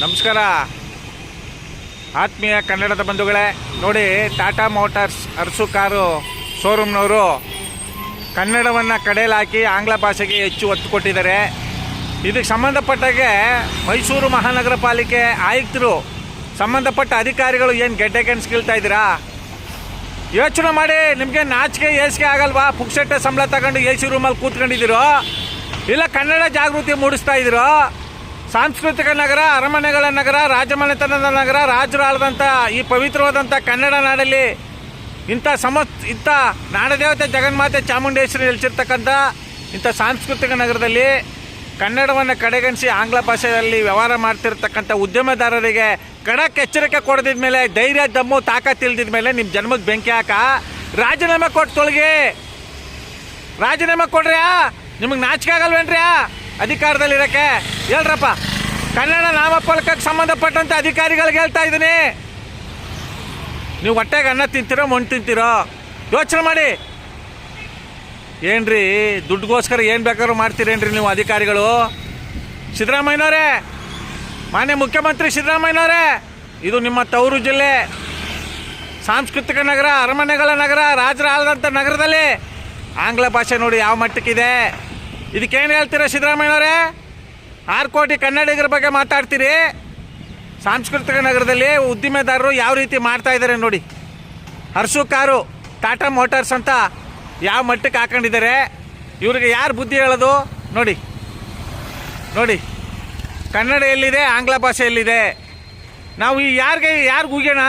ನಮಸ್ಕಾರ. ಆತ್ಮೀಯ ಕನ್ನಡದ ಬಂಧುಗಳೇ, ನೋಡಿ ಟಾಟಾ ಮೋಟಾರ್ಸ್ ಅರಸು ಕಾರು ಶೋರೂಮ್ನವರು ಕನ್ನಡವನ್ನು ಕಡೆಯಲಾಕಿ ಆಂಗ್ಲ ಭಾಷೆಗೆ ಹೆಚ್ಚು ಒತ್ತು ಕೊಟ್ಟಿದ್ದಾರೆ. ಇದಕ್ಕೆ ಸಂಬಂಧಪಟ್ಟಾಗೆ ಮೈಸೂರು ಮಹಾನಗರ ಪಾಲಿಕೆ ಆಯುಕ್ತರು ಸಂಬಂಧಪಟ್ಟ ಅಧಿಕಾರಿಗಳು ಏನು ಗೆಡ್ಡೆ ಕೆನ್ಸ್ಕಿಳ್ತಾ ಇದ್ದೀರಾ? ಯೋಚನೆ ಮಾಡಿ, ನಿಮಗೆ ನಾಚಿಕೆ ಏಸಿಗೆ ಆಗಲ್ವಾ? ಪುಕ್ಸೆಟ್ಟೆ ಸಂಬಳ ತಗೊಂಡು ಎ ಸಿ ರೂಮಲ್ಲಿ ಕೂತ್ಕೊಂಡಿದ್ದೀರೋ? ಇಲ್ಲ ಕನ್ನಡ ಜಾಗೃತಿ ಮೂಡಿಸ್ತಾ ಇದ್ದೀರೋ? ಸಾಂಸ್ಕೃತಿಕ ನಗರ, ಅರಮನೆಗಳ ನಗರ, ರಾಜಮನೆತನದ ನಗರ ರಾಜರು ಆಳದಂಥ ಈ ಪವಿತ್ರವಾದಂಥ ಕನ್ನಡ ನಾಡಲ್ಲಿ ಇಂಥ ಸಮ ಇಂಥ ನಾಡದೇವತೆ ಜಗನ್ಮಾತೆ ಚಾಮುಂಡೇಶ್ವರಿ ನೆಲೆಸಿರ್ತಕ್ಕಂಥ ಇಂಥ ಸಾಂಸ್ಕೃತಿಕ ನಗರದಲ್ಲಿ ಕನ್ನಡವನ್ನು ಕಡೆಗಣಿಸಿ ಆಂಗ್ಲ ಭಾಷೆಯಲ್ಲಿ ವ್ಯವಹಾರ ಮಾಡ್ತಿರ್ತಕ್ಕಂಥ ಉದ್ಯಮದಾರರಿಗೆ ಖಡಕ್ ಎಚ್ಚರಿಕೆ ಕೊಡದಿದ ಮೇಲೆ, ಧೈರ್ಯ, ದಮ್ಮು ತಾಕತ್ತು ಇಲ್ದಿದ ಮೇಲೆ ನಿಮ್ಮ ಜನ್ಮಕ್ಕೆ ಬೆಂಕಿ ಹಾಕ. ರಾಜೀನಾಮೆ ಕೊಟ್ಟು ತೊಳಗಿ. ರಾಜೀನಾಮೆ ಕೊಡ್ರ್ಯಾ? ನಿಮಗೆ ನಾಚಿಕೆ ಆಗಲ್ವೇನ್ರ್ಯಾ? ಅಧಿಕಾರದಲ್ಲಿರೋಕ್ಕೆ ಹೇಳ್ರಪ್ಪ. ಕನ್ನಡ ನಾಮಫಲಕಕ್ಕೆ ಸಂಬಂಧಪಟ್ಟಂತೆ ಅಧಿಕಾರಿಗಳಿಗೆ ಹೇಳ್ತಾ ಇದ್ದೀನಿ. ನೀವು ಹೊಟ್ಟೆಗೆ ಅನ್ನ ತಿಂತೀರೋ, ಮಣ್ಣು ತಿಂತೀರೋ? ಯೋಚನೆ ಮಾಡಿ. ಏನ್ರಿ, ದುಡ್ಡುಗೋಸ್ಕರ ಏನು ಬೇಕಾದ್ರೂ ಮಾಡ್ತೀರೇನ್ರಿ ನೀವು ಅಧಿಕಾರಿಗಳು? ಸಿದ್ದರಾಮಯ್ಯನವರೇ, ಮಾನ್ಯ ಮುಖ್ಯಮಂತ್ರಿ ಸಿದ್ದರಾಮಯ್ಯನವರೇ, ಇದು ನಿಮ್ಮ ತವರು ಜಿಲ್ಲೆ. ಸಾಂಸ್ಕೃತಿಕ ನಗರ, ಅರಮನೆಗಳ ನಗರ ರಾಜರ ಆಳದಂಥ ನಗರದಲ್ಲಿ ಆಂಗ್ಲ ಭಾಷೆ ನೋಡಿ ಯಾವ ಮಟ್ಟಕ್ಕಿದೆ? ಇದಕ್ಕೇನು ಹೇಳ್ತೀರಾ ಸಿದ್ದರಾಮಯ್ಯನವರೇ? ಆರು ಕೋಟಿ ಕನ್ನಡಿಗರ ಬಗ್ಗೆ ಮಾತಾಡ್ತೀರಿ. ಸಾಂಸ್ಕೃತಿಕ ನಗರದಲ್ಲಿ ಉದ್ದಿಮೆದಾರರು ಯಾವ ರೀತಿ ಮಾಡ್ತಾ ಇದ್ದಾರೆ ನೋಡಿ. ಹರ್ಷು ಕಾರು, ಟಾಟಾ ಮೋಟಾರ್ಸ್ ಅಂತ ಯಾವ ಮಟ್ಟಕ್ಕೆ ಹಾಕೊಂಡಿದ್ದಾರೆ. ಇವ್ರಿಗೆ ಯಾರು ಬುದ್ಧಿ ಹೇಳೋದು? ನೋಡಿ. ನೋಡಿ. ಕನ್ನಡ ಎಲ್ಲಿದೆ? ಆಂಗ್ಲ ಭಾಷೆ ಎಲ್ಲಿದೆ? ನಾವು ಈ ಯಾರಿಗೆ ಯಾರಿಗೆ ಉಗ್ಯೋಣ?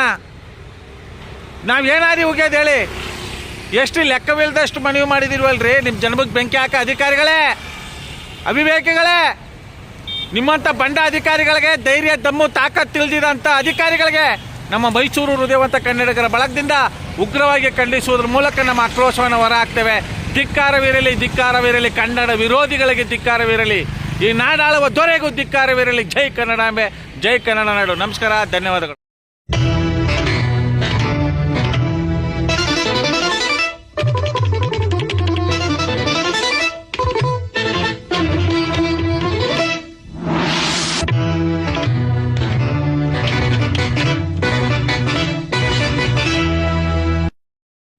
ನಾವು ಏನಾದ್ರೂ ಉಗ್ಯೋದು ಹೇಳಿ. ಎಷ್ಟು ಲೆಕ್ಕವಿಲ್ಲದಷ್ಟು ಮನವಿ ಮಾಡಿದಿಲ್ವಲ್ರಿ ನಿಮ್ಮ ಜನ್ಮಕ್ಕೆ ಬೆಂಕಿ ಹಾಕ ಅಧಿಕಾರಿಗಳೇ, ಅವಿವೇಕಿಗಳೇ ನಿಮ್ಮಂಥ ಬಂಡ ಅಧಿಕಾರಿಗಳಿಗೆ ಧೈರ್ಯ, ದಮ್ಮು, ತಾಕತ್ ತಿಳಿದಿದಂಥ ಅಧಿಕಾರಿಗಳಿಗೆ ನಮ್ಮ ಮೈಸೂರು ಹೃದಯವಂತ ಕನ್ನಡಿಗರ ಬಳಗದಿಂದ ಉಗ್ರವಾಗಿ ಖಂಡಿಸುವುದರ ಮೂಲಕ ನಮ್ಮ ಆಕ್ರೋಶವನ್ನು ಹೊರ ಹಾಕ್ತೇವೆ ಧಿಕ್ಕಾರವಿರಲಿ ಧಿಕ್ಕಾರವಿರಲಿ, ಕನ್ನಡ ವಿರೋಧಿಗಳಿಗೆ ಧಿಕ್ಕಾರವಿರಲಿ. ಈ ನಾಡಾಳುವ ದೊರೆಗೂ ಧಿಕ್ಕಾರವಿರಲಿ. ಜೈ ಕನ್ನಡಾಂಬೆ ಜೈ ಕನ್ನಡ ನಾಡು. ನಮಸ್ಕಾರ, ಧನ್ಯವಾದಗಳು.